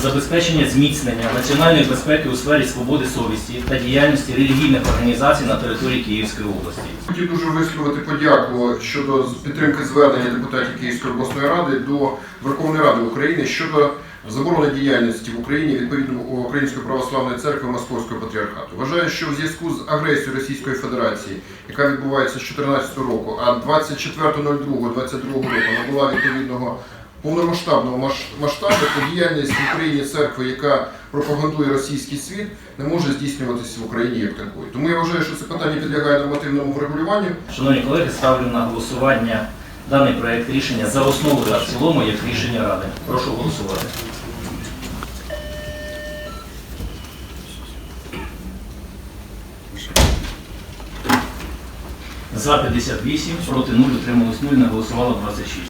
забезпечення зміцнення національної безпеки у сфері свободи совісті та діяльності релігійних організацій на території Київської області. Хотів дуже висловити подяку щодо підтримки звернення депутатів Київської обласної ради до Верховної Ради України щодо заборони діяльності в Україні відповідно Української православної церкви Московського патріархату. Вважаю, що в зв'язку з агресією Російської Федерації, яка відбувається з 2014 року, а 24.02.22 року набула відповідного повномасштабного масштабу, то діяльність в Україні церкви, яка пропагандує російський світ, не може здійснюватися в Україні як такої. Тому я вважаю, що це питання підлягає нормативному врегулюванню. Шановні колеги, ставлю на голосування даний проект рішення за основу та в цілому як рішення Ради. Прошу голосувати. За 58, проти 0, утрималось 0, не голосувало 26.